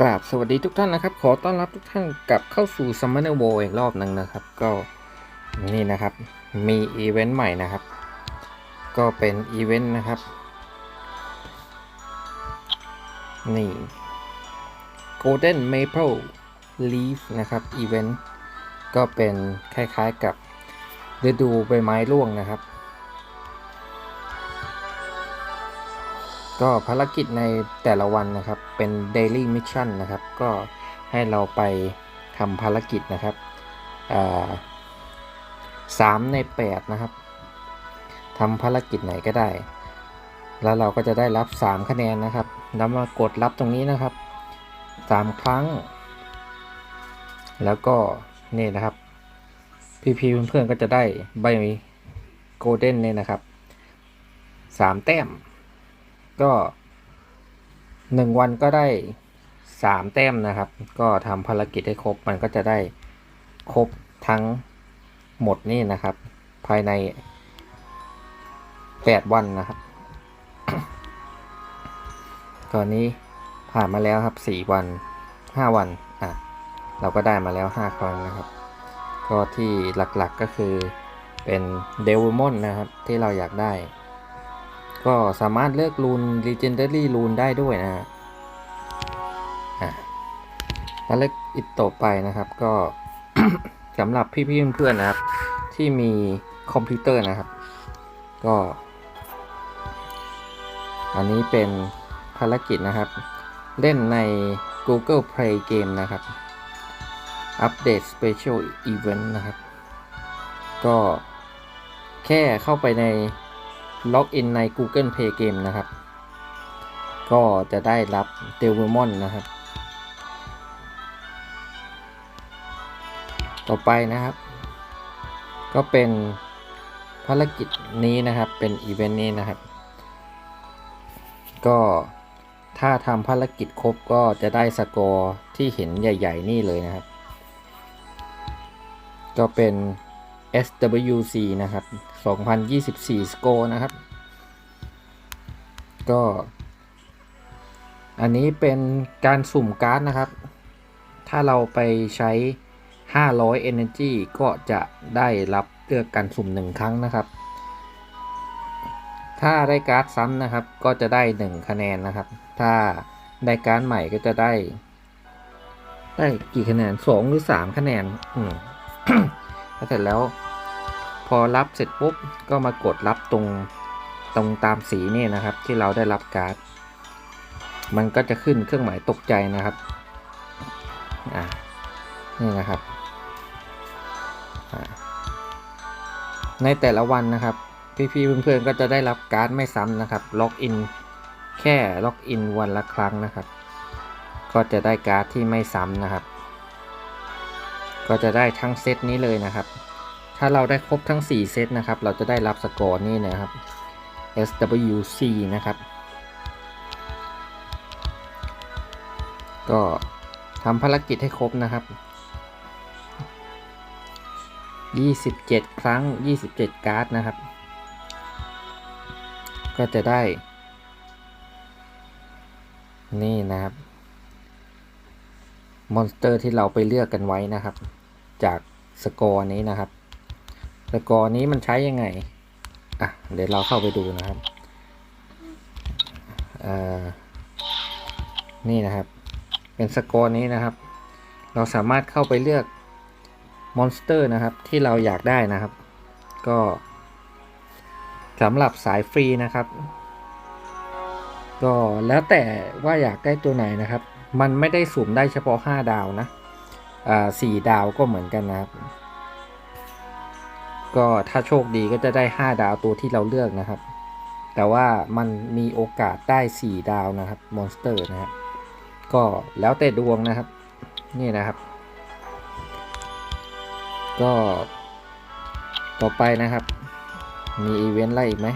กราบสวัสดีทุกท่านนะครับ ขอต้อนรับทุกท่านกลับเข้าสู่ Summoner w o r อีกรอบหนึ่งนะครับ ก็นี่นะครับ มีอีเวนต์ใหม่นะครับ ก็เป็นอีเวนต์นะครับ นี่ Golden Maple Leaf นะครับอีเวนต์ก็เป็นคล้ายๆกับฤดูใบไม้ร่วงนะครับ ก็ภารกิจในแต่ละวันนะครับเป็น daily mission นะครับ ก็ให้เราไปทำภารกิจนะครับสามใน 8 นะครับทำภารกิจไหนก็ได้ แล้วเราก็จะได้รับ 3 คะแนนนะครับแล้วมากดรับตรงนี้นะครับ 3 ครั้ง แล้วก็นี่นะครับ พี่ๆเพื่อนๆก็จะได้ใบโกลเด้นเนี่ยนะครับ 3 แต้ม ก็หนึ่งวันก็ได้สามแต้มนะครับ ก็ทำภารกิจให้ครบมันก็จะได้ครบทั้งหมดนี่นะครับ ภายในแปดวันนะครับตอนนี้ผ่านมาแล้วครับสี่วันห้าวันอะเราก็ได้มาแล้วห้าครั้งนะครับ ก็ที่หลักๆก็คือเป็นเดวมอนนะครับที่เราอยากได้ ก็สามารถเลือกรูน Legendary รูนได้ด้วยนะฮะแล้วเลือกอีกต่อไปนะครับก็สำหรับพี่ๆเพื่อนๆนะครับ ที่มีคอมพิวเตอร์นะครับ ก็ อันนี้เป็นภารกิจนะครับ เล่นใน Google Play Game นะครับอัปเดต Special Event นะครับ ก็แค่เข้าไปใน ล็อกอินใน Google Play Game นะครับ ก็จะได้รับเดลมอนนะครับ ต่อไปนะครับ ก็เป็นภารกิจนี้นะครับเป็นอีเวนต์นี้นะครับ ก็ถ้าทำภารกิจครบก็จะได้สกอร์ที่เห็นใหญ่ ๆ นี่เลยนะครับ ก็เป็น SWC นะครับ 2024 score นะครับ ก็ อันนี้เป็นการสุ่มการ์ดนะครับ ถ้าเราไปใช้ 500 energy ก็จะได้รับเลือกการสุ่ม 1 ครั้งนะครับ ถ้าได้การ์ดซ้ำนะครับ ก็จะได้ 1 คะแนนนะครับ ถ้าได้การ์ดใหม่ก็จะได้ ได้กี่คะแนน 2 หรือ 3 คะแนน อืมถ้าเสร็จแล้ว พอรับเสร็จปุ๊บก็มากดรับตรงตรงตามสีนี่นะครับ ที่เราได้รับการ์ด มันก็จะขึ้นเครื่องหมายตกใจนะครับอ่านี่นะครับ ในแต่ละวันนะครับ พี่ๆเพื่อนๆก็จะได้รับการ์ดไม่ซ้ำนะครับ ล็อกอินแค่ล็อกอินวันละครั้งนะครับ ก็จะได้การ์ดที่ไม่ซ้ำนะครับ ก็จะได้ทั้งเซตนี้เลยนะครับ ถ้าเราได้ครบทั้ง 4 เซตนะครับ เราจะได้รับสกอร์นี่นะครับ SWC นะครับ ก็ทำภารกิจให้ครบนะครับ 27 ครั้ง 27 การ์ดนะครับ ก็จะได้ นี่นะครับ มอนสเตอร์ที่เราไปเลือกกันไว้นะครับ จากสกอร์นี้นะครับ สกอร์นี้มันใช้ยังไง อะ เดี๋ยวเราเข้าไปดูนะครับนี่นะครับ เป็นสกอร์นี้นะครับ เราสามารถเข้าไปเลือกมอนสเตอร์นะครับ ที่เราอยากได้นะครับ ก็สำหรับสายฟรีนะครับ ก็แล้วแต่ว่าอยากได้ตัวไหนนะครับ มันไม่ได้สุ่มได้เฉพาะ 5 ดาวนะอ่าสี่ดาวก็เหมือนกันนะครับ ก็ถ้าโชคดีก็จะได้ 5 ดาวตัวที่เราเลือกนะครับ แต่ว่ามันมีโอกาสได้ 4 ดาวนะครับมอนสเตอร์นะครับก็แล้วแต่ดวงนะครับ นี่นะครับ ก็ต่อไปนะครับ มีอีเวนต์อะไรอีกไหม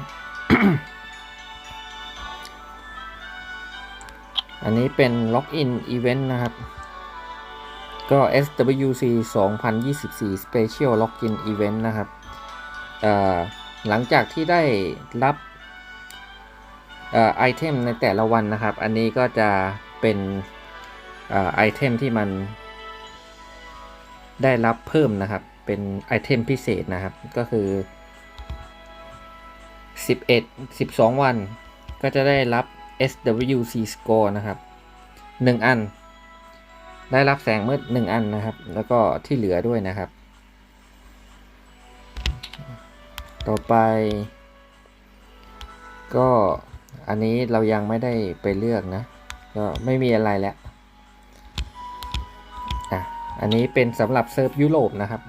อันนี้เป็นล็อกอินอีเวนต์นะครับ ก็ SWC 2024 Special Login Event นะครับ หลังจากที่ได้รับไอเทมในแต่ละวันนะครับ อันนี้ก็จะเป็นอไอเทมที่มัน ได้รับเพิ่มนะครับ เป็นไอเทมพิเศษนะครับ ก็คือ 11 12 วัน ก็จะได้รับ SWC score นะครับ 1 อัน ได้รับแสงมืด1อันนะครับ แล้วก็ที่เหลือด้วยนะครับ ต่อไป ก็อันนี้เรายังไม่ได้ไปเลือกนะ ก็ไม่มีอะไรแล้วอะอันนี้เป็นสำหรับเซิร์ฟยุโรปนะครับ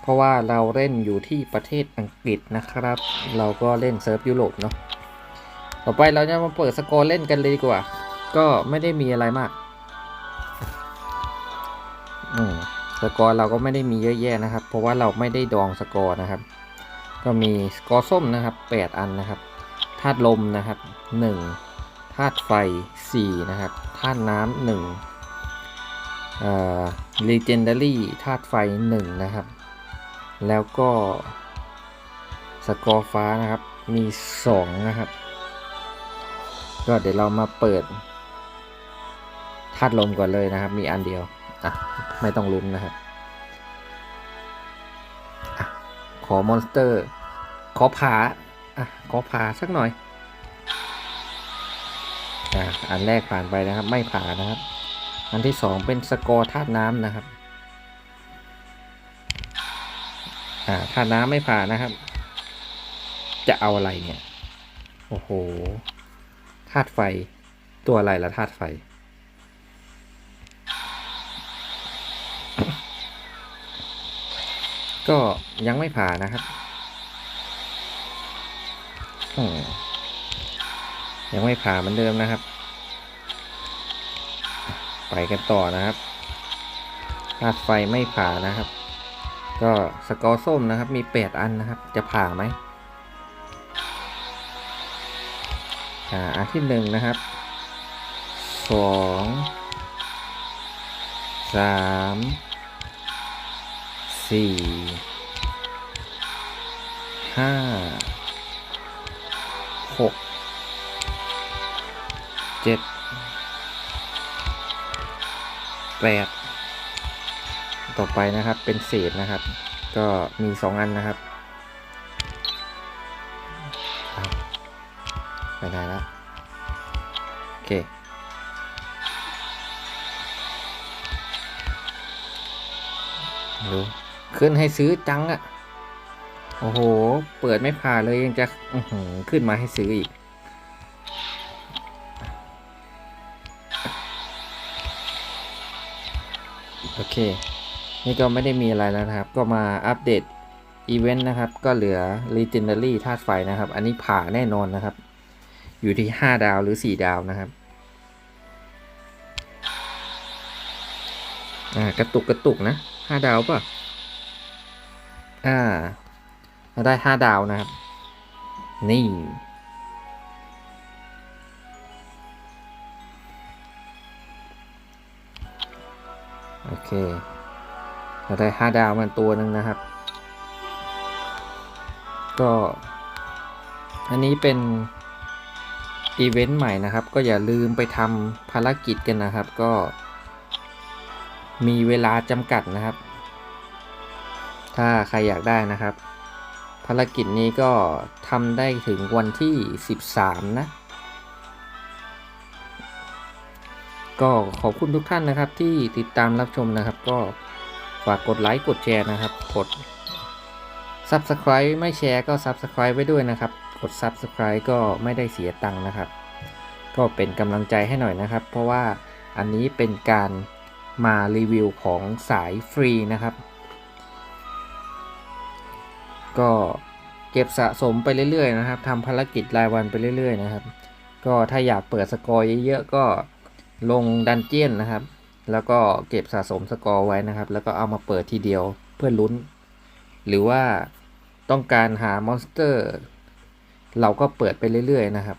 เพราะว่าเราเล่นอยู่ที่ประเทศอังกฤษนะครับ เราก็เล่นเซิร์ฟยุโรปเนาะต่อไปเราจะมาเปิดสกอร์เล่นกันเลยดีกว่า ก็ไม่ได้มีอะไรมาก อืม สกอร์เราก็ไม่ได้มีเยอะแยะนะครับ เพราะว่าเราไม่ได้ดองสกอร์นะครับ ก็มีสกอร์ส้มนะครับ 8 อันนะครับธาตุลมนะครับ 1ธาตุไฟ 4 นะครับธาตุน้ำหนึ่งเอ่อ legendary ธาตุไฟ 1 นะครับ แล้วก็สกอร์ฟ้านะครับมี 2 นะครับ ก็เดี๋ยวเรามาเปิดธาตุลมก่อนเลยนะครับ มีอันเดียว อะ ไม่ต้องลุ้นนะครับอะขอมอนสเตอร์ ขอผาอะขอผาสักหน่อยอะอันแรกผ่านไปนะครับ ไม่ผ่านะครับ อันที่สองเป็นสกอร์ธาตุน้ำนะครับอ่าธาตุน้ำไม่ผ่านนะครับ จะเอาอะไรเนี่ย โอ้โหธาตุไฟตัวอะไรละธาตุไฟ ก็ยังไม่ผ่านนะครับยังไม่ผ่าเหมือนเดิมนะครับ ไปกันต่อนะครับธาตุไฟไม่ผ่านะครับ ก็สกอร์ส้มนะครับ มี8อันนะครับ จะผ่าไหมอ่าอันที่หนึ่งนะครับสองสาม สี่ห้าหกเจ็ดแปดต่อไปนะครับเป็นเศษนะครับ ก็มีสองอันนะครับไปไหนแล้วโอเคดู ขึ้นให้ซื้อจังอะโอ้โห เปิดไม่ผ่านเลยยังจะขึ้นมาให้ซื้ออีก โอเค นี่ก็ไม่ได้มีอะไรแล้วนะครับ ก็มาอัปเดตอีเวนต์นะครับ ก็เหลือ Legendary ธาตุไฟนะครับ อันนี้ผ่าแน่นอนนะครับ อยู่ที่ 5 ดาวหรือ 4 ดาวนะครับอ่ากระตุกกระตุกนะ 5 ดาวป่ะ อ่า เราได้5ดาวนะครับ นี่ โอเค เราได้5ดาวมันตัวหนึ่งนะครับ ก็ อันนี้เป็นอีเวนต์ใหม่นะครับ ก็อย่าลืมไปทำภารกิจกันนะครับ ก็มีเวลาจำกัดนะครับ ถ้าใครอยากได้นะครับ ภารกิจนี้ก็ทำได้ถึงวันที่ 13 นะ ก็ขอบคุณทุกท่านนะครับที่ติดตามรับชมนะครับ ก็ฝากกดไลค์กดแชร์นะครับ กด Subscribe ไม่แชร์ก็ Subscribe ไว้ด้วยนะครับ กด Subscribe ก็ไม่ได้เสียตังค์นะครับ ก็เป็นกำลังใจให้หน่อยนะครับ เพราะว่าอันนี้เป็นการมารีวิวของสายฟรีนะครับ ก็เก็บสะสมไปเรื่อยๆนะครับทำภารกิจรายวันไปเรื่อยๆนะครับ ก็ถ้าอยากเปิดสกอร์เยอะๆก็ลงดันเจียนนะครับ แล้วก็เก็บสะสมสกอร์ไว้นะครับ แล้วก็เอามาเปิดทีเดียวเพื่อลุ้น หรือว่าต้องการหามอนสเตอร์ เราก็เปิดไปเรื่อยๆนะครับ